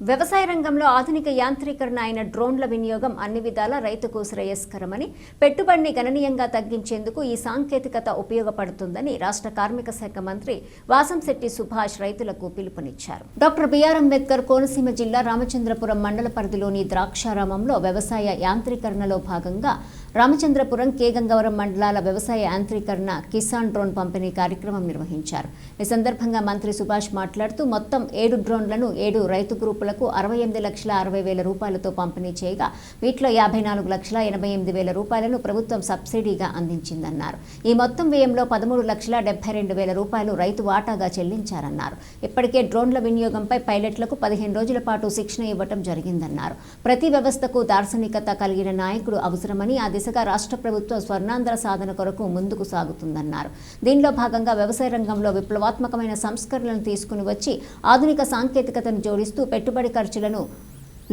వ్యవసాయ రంగంలో ఆధునిక యాంత్రీకరణ అయిన డ్రోన్ల వినియోగం అన్ని విధాలా రైతుకు శ్రేయస్కరమని పెట్టుబడిని గణనీయంగా తగ్గించేందుకు ఈ సాంకేతికత ఉపయోగపడుతుందని రాష్ట్ర కార్మిక శాఖ మంత్రి వాసంశెట్టి సుభాష్ రైతులకు పిలుపునిచ్చారు. డాక్టర్ బిఆర్ అంబేద్కర్ కోనసీమ జిల్లా రామచంద్రపురం మండల పరిధిలోని ద్రాక్షారామంలో వ్యవసాయ యాంత్రీకరణలో భాగంగా రామచంద్రపురం కే గంగవరం మండలాల వ్యవసాయ యాంత్రీకరణ కిసాన్ డ్రోన్ పంపిణీ కార్యక్రమం నిర్వహించారు. ఈ సందర్భంగా మంత్రి సుభాష్ మాట్లాడుతూ మొత్తం ఏడు డ్రోన్లను ఏడు రైతు గ్రూపులకు అరవై ఎనిమిది లక్షల అరవై వేల రూపాయలతో పంపిణీ చేయగా వీటిలో యాభై నాలుగు లక్షల ఎనభై ఎనిమిది వేల రూపాయలను ప్రభుత్వం సబ్సిడీగా అందించిందన్నారు. ఈ మొత్తం వ్యయంలో పదమూడు లక్షల డెబ్బై రెండు వేల రూపాయలు రైతు వాటాగా చెల్లించారన్నారు. ఇప్పటికే డ్రోన్ల వినియోగంపై పైలట్లకు పదిహేను రోజుల పాటు శిక్షణ ఇవ్వటం జరిగిందన్నారు. ప్రతి వ్యవస్థకు దార్శనికత కలిగిన నాయకుడు అవసరమని ఆ దిశగా రాష్ట్ర ప్రభుత్వం స్వర్ణాంధ్ర సాధన కొరకు ముందుకు సాగుతుందన్నారు. దీనిలో భాగంగా వ్యవసాయ రంగంలో విప్లవాత్మకమైన సంస్కరణలను తీసుకుని వచ్చి ఆధునిక సాంకేతికతను జోడిస్తూ పెట్టుబడి ఖర్చులను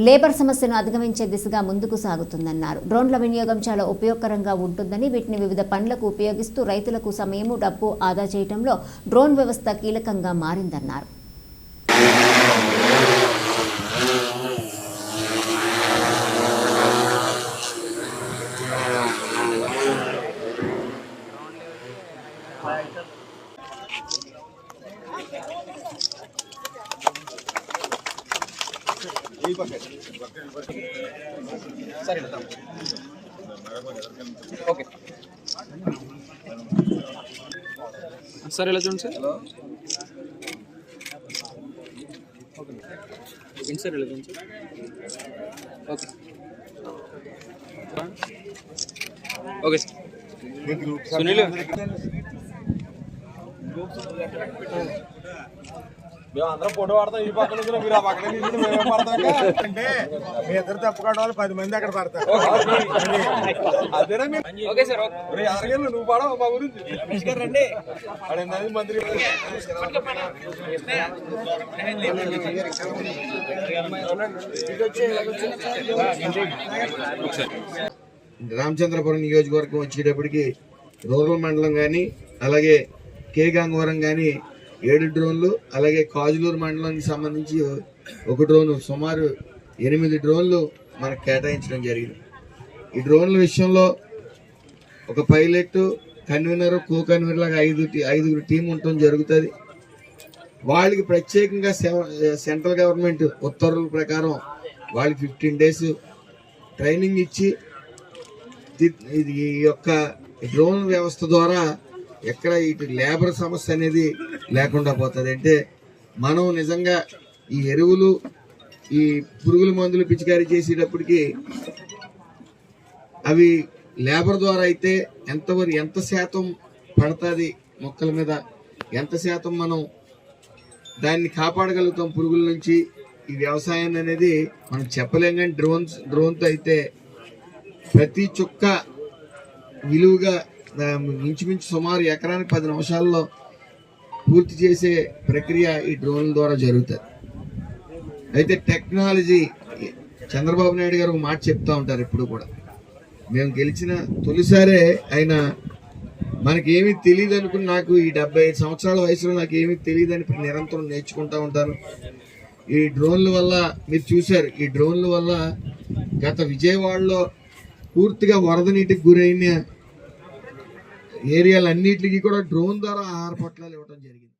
లేబర్ సమస్యను అధిగమించే దిశగా ముందుకు సాగుతుందన్నారు. డ్రోన్ల వినియోగం చాలా ఉపయోగకరంగా ఉంటుందని వీటిని వివిధ పనులకు ఉపయోగిస్తూ రైతులకు సమయము డబ్బు ఆదా చేయడంలో డ్రోన్ వ్యవస్థ కీలకంగా మారిందన్నారు. సరే ఓకే సార్ ఎలా చూడండి సార్? ఏంటి సార్ ఎలా చూడండి sir? Okay. Okay sir. Sunil? మేము అందరం ఫోటో పడతాం ఈ పక్కన మీరు ఆ పక్కన మేము పడతాం అంటే మీ ఇద్దరు తప్పుకోవడం వాళ్ళు పది మంది అక్కడ పడతారు. అదేనా మీరు ఓకే సార్ నువ్వు పడవ మా గురించి? రండి అడే. మంత్రి రామచంద్రపురం నియోజకవర్గం వచ్చేటప్పటికి రూరల్ మండలం కానీ అలాగే కే గంగవరం కానీ ఏడు డ్రోన్లు అలాగే కాజులూరు మండలానికి సంబంధించి ఒక డ్రోన్ సుమారు ఎనిమిది డ్రోన్లు మనకు కేటాయించడం జరిగింది. ఈ డ్రోన్ల విషయంలో ఒక పైలట్ కన్వీనర్ కో కన్వీనర్ లాగా ఐదు ఐదుగురు టీం ఉండటం జరుగుతుంది. వాళ్ళకి ప్రత్యేకంగా సెంట్రల్ గవర్నమెంట్ ఉత్తర్వుల ప్రకారం వాళ్ళకి ఫిఫ్టీన్ డేస్ ట్రైనింగ్ ఇచ్చి ఇది ఈ యొక్క డ్రోన్ వ్యవస్థ ద్వారా ఎక్కడ ఇటు లేబర్ సమస్య అనేది లేకుండా పోతుంది. అంటే మనం నిజంగా ఈ ఎరువులు ఈ పురుగుల మందులు పిచికారీ చేసేటప్పటికి అవి లేబర్ ద్వారా అయితే ఎంతవరకు ఎంత శాతం పడుతుంది మొక్కల మీద ఎంత శాతం మనం దాన్ని కాపాడగలుగుతాం పురుగుల నుంచి ఈ వ్యవసాయాన్ని అనేది మనం చెప్పలేం కానీ డ్రోన్స్ డ్రోన్తో అయితే ప్రతి చుక్క విలువగా ఆ, ఇంచుమించు సుమారు ఎకరానికి పది నిమిషాల్లో పూర్తి చేసే ప్రక్రియ ఈ డ్రోన్ల ద్వారా జరుగుతుంది. అయితే టెక్నాలజీ చంద్రబాబు నాయుడు గారు మాట చెప్తా ఉంటారు ఇప్పుడు కూడా. మేము గెలిచిన తొలిసారే ఆయన మనకేమీ తెలియదు అనుకుని నాకు ఈ డెబ్బై ఐదు సంవత్సరాల వయసులో నాకు ఏమీ తెలియదు అని నిరంతరం నేర్చుకుంటా ఉంటాను. ఈ డ్రోన్ల వల్ల మీరు చూశారు ఈ డ్రోన్ల వల్ల గత విజయవాడలో పూర్తిగా వరద నీటికి గురైన ఏరియాలన్నిటికీ కూడా డ్రోన్ ద్వారా ఆహార పొట్లాలు ఇవ్వడం జరిగింది.